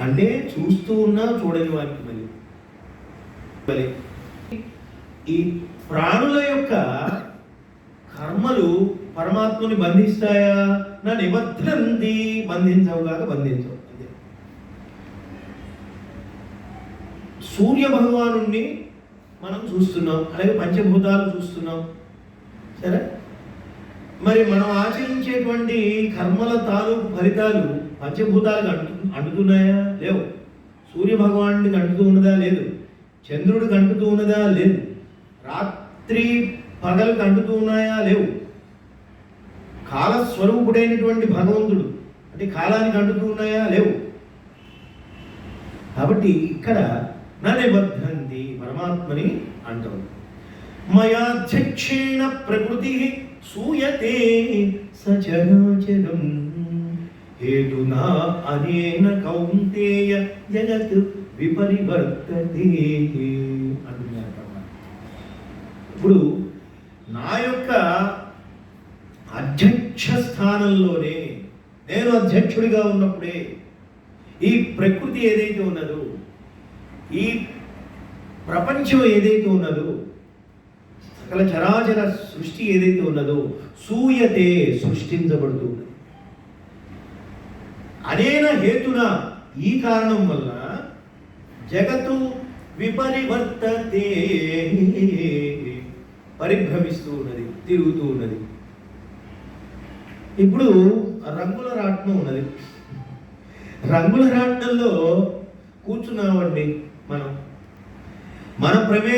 అంటే చూస్తూ ఉన్నా చూడని వారికి మరి. మరి ఈ ప్రాణుల యొక్క కర్మలు పరమాత్మని బంధిస్తాయా? నా నిబద్ధంది బంధించవుగాక బంధించవు. అంతే. సూర్య భగవాను మనం చూస్తున్నాం అలాగే పంచభూతాలు చూస్తున్నాం. సరే? మరి మనం ఆచరించేటువంటి కర్మల తాలూకు ఫలితాలు పంచభూతాలకు అంటు అంటుతున్నాయా? లేవు. సూర్య భగవానుడికి అంటుతూ ఉన్నదా? లేదు. చంద్రుడికి అంటుతూ ఉన్నదా? లేదు. రాత్రి పగలకు అంటుతూ ఉన్నాయా? లేవు. కాలస్వరూపుడైనటువంటి భగవంతుడు అంటే కాలానికి అంటుతూ ఉన్నాయా? లేవు. కాబట్టి ఇక్కడ నా నిబద్ధంతి పరమాత్మని అంటాం. మయాధ్యక్షేణ ప్రకృతి సూయతే సచరాచరం హేతునా అనేన కౌంతేయ జగత్ విపరివర్తతే. అంటున్నారు ఇప్పుడు నా యొక్క అధ్యక్ష స్థానంలోనే నేను అధ్యక్షుడిగా ఉన్నప్పుడే ఈ ప్రకృతి ఏదైతే ఉన్నదో ఈ ప్రపంచం ఏదైతే ఉన్నదో సకల చరాచర సృష్టి ఏదైతే ఉన్నదో సూయతే సృష్టించబడుతూ ఉన్నది. అనేన హేతున ఈ కారణం వల్ల జగత్తు విపరివర్తతే పరిభ్రమిస్తూ ఉన్నది తిరుగుతూ ఉన్నది. ఇప్పుడు రంగుల రాట్నం ఉన్నది. రంగుల రాట్నంలో కూర్చున్నామండి మనం. మన ప్రమే